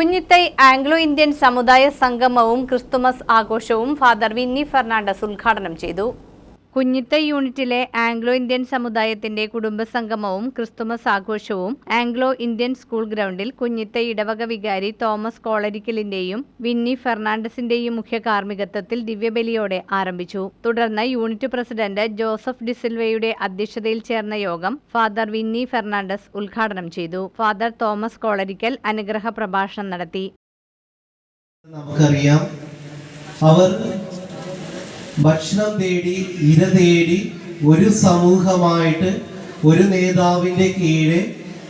Kunjithai Anglo Indian സമുദായ സംഗമവും Christmas ആഘോഷവും ഫാദർ വിന്നി ഫെർണാണ്ടസ് ഉദ്ഘാടനം ചെയ്തു. കുഞ്ഞിത്തൈ യൂണിറ്റിലെ ആംഗ്ലോ ഇന്ത്യൻ സമുദായത്തിന്റെ കുടുംബസംഗമവും ക്രിസ്തുമസ് ആഘോഷവും ആംഗ്ലോ ഇന്ത്യൻ സ്കൂൾ ഗ്രൗണ്ടിൽ കുഞ്ഞിത്ത ഇടവക വികാരി തോമസ് കോളരിക്കലിന്റെയും വിന്നി ഫെർണാണ്ടസിന്റെയും മുഖ്യ കാർമ്മികത്വത്തിൽ ദിവ്യബലിയോടെ ആരംഭിച്ചു. തുടർന്ന് യൂണിറ്റ് പ്രസിഡന്റ് ജോസഫ് ഡിസിൽവയുടെ അധ്യക്ഷതയിൽ ചേർന്ന യോഗം ഫാദർ വിന്നി ഫെർണാണ്ടസ് ഉദ്ഘാടനം ചെയ്തു. ഫാദർ തോമസ് കോളരിക്കൽ അനുഗ്രഹ പ്രഭാഷണം നടത്തി. നമുക്കറിയാം. അവർ ഭക്ഷണം തേടി ഇര തേടി ഒരു സമൂഹമായിട്ട് ഒരു നേതാവിന്റെ കീഴെ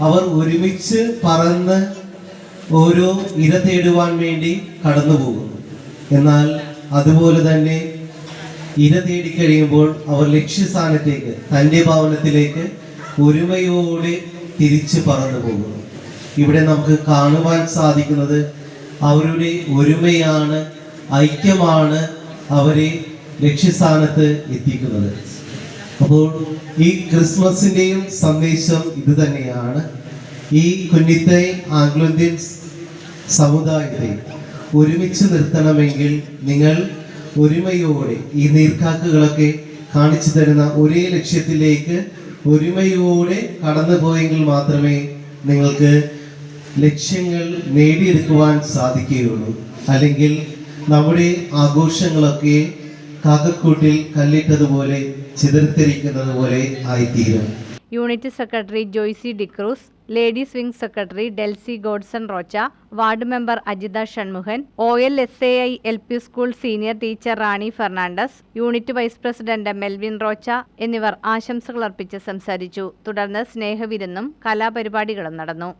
അവർ ഒരുമിച്ച് പറന്ന് ഓരോ ഇര തേടുവാൻ വേണ്ടി കടന്നു പോകുന്നു. എന്നാൽ അതുപോലെ തന്നെ ഇര തേടി കഴിയുമ്പോൾ അവർ ലക്ഷ്യസ്ഥാനത്തേക്ക് തന്റെ ഭവനത്തിലേക്ക് ഒരുമയോടെ തിരിച്ച് പറന്നു പോകുന്നു. ഇവിടെ നമുക്ക് കാണുവാൻ സാധിക്കുന്നത് അവരുടെ ഒരുമയാണ് ഐക്യമാണ് അവരെ ലക്ഷ്യസ്ഥാനത്ത് എത്തിക്കുന്നത്. അപ്പോൾ ഈ ക്രിസ്മസിന്റെയും സന്ദേശം ഇത് തന്നെയാണ്. ഈ കുഞ്ഞിത്തെ ആംഗ്ലോ ഇന്ത്യൻ സമുദായത്തെ ഒരുമിച്ച് നിർത്തണമെങ്കിൽ നിങ്ങൾ ഒരുമയോടെ ഈ നീർക്കാക്കുകളൊക്കെ കാണിച്ചു തരുന്ന ഒരേ ലക്ഷ്യത്തിലേക്ക് ഒരുമയോടെ കടന്നു പോയെങ്കിൽ മാത്രമേ നിങ്ങൾക്ക് ലക്ഷ്യങ്ങൾ നേടിയെടുക്കുവാൻ സാധിക്കുകയുള്ളൂ. അല്ലെങ്കിൽ നമ്മുടെ ആഘോഷങ്ങളൊക്കെ കാക്കക്കൂട്ടിൽ കല്ലിട്ടതുപോലെ ചിതറിത്തെറിക്കുന്നത് പോലെ ആയിത്തീരും. Unit secretary Joycy D'Cruz ladies wing secretary Delsy Godson Rocha ward member Ajitha Shanmughan O L S A I L P school senior teacher Rani Fernandez unit vice president Melvin Rocha എന്നിവർ ആശംസകൾ അർപ്പിച്ച് സംസാരിച്ചു. തുടർന്ന് സ്നേഹവിരുന്നും കലാപരിപാടികളും നടന്നു.